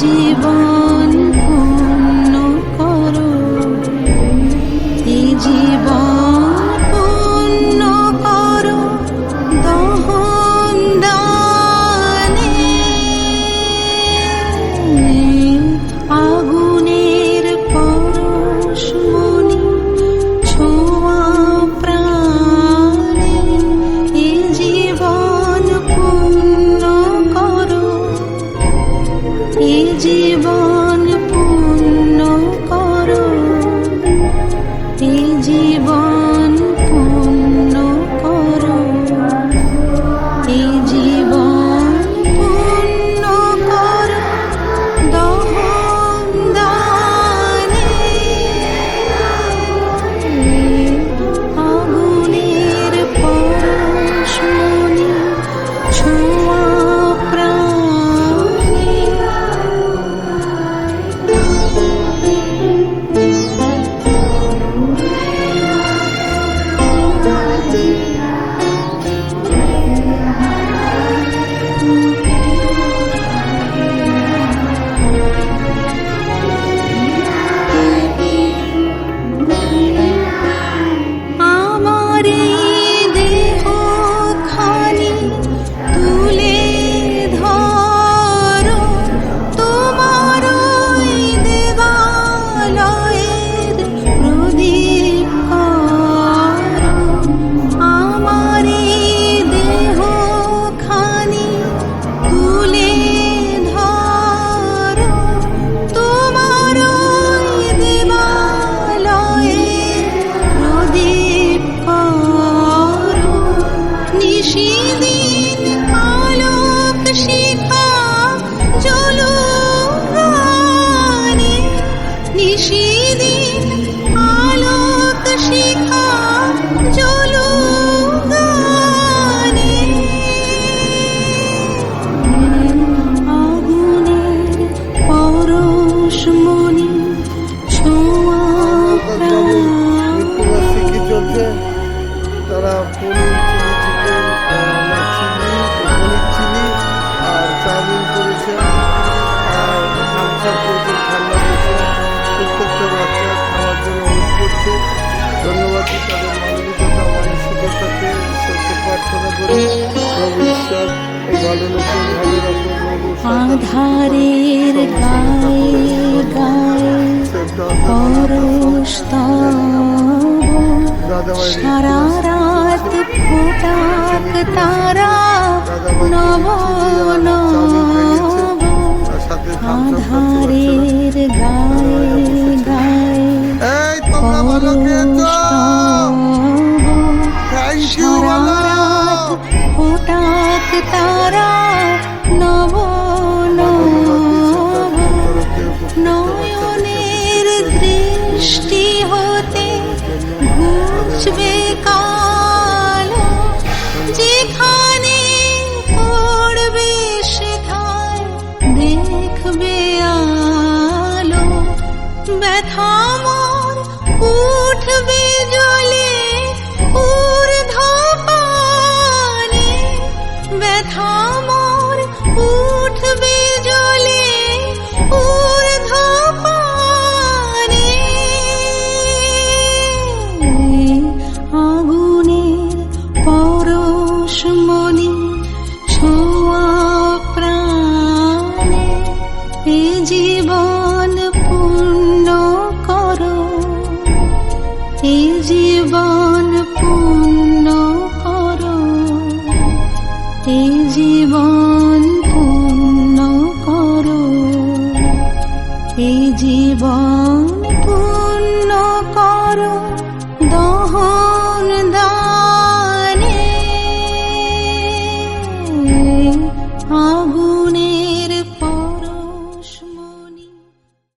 জীবন। আধারের গায়ে গায়ে পরশ সারা রাত ফোটাক তারা নব আধারের গায়ে গায়ে পরশ সারা রাত ফোটাক তারা।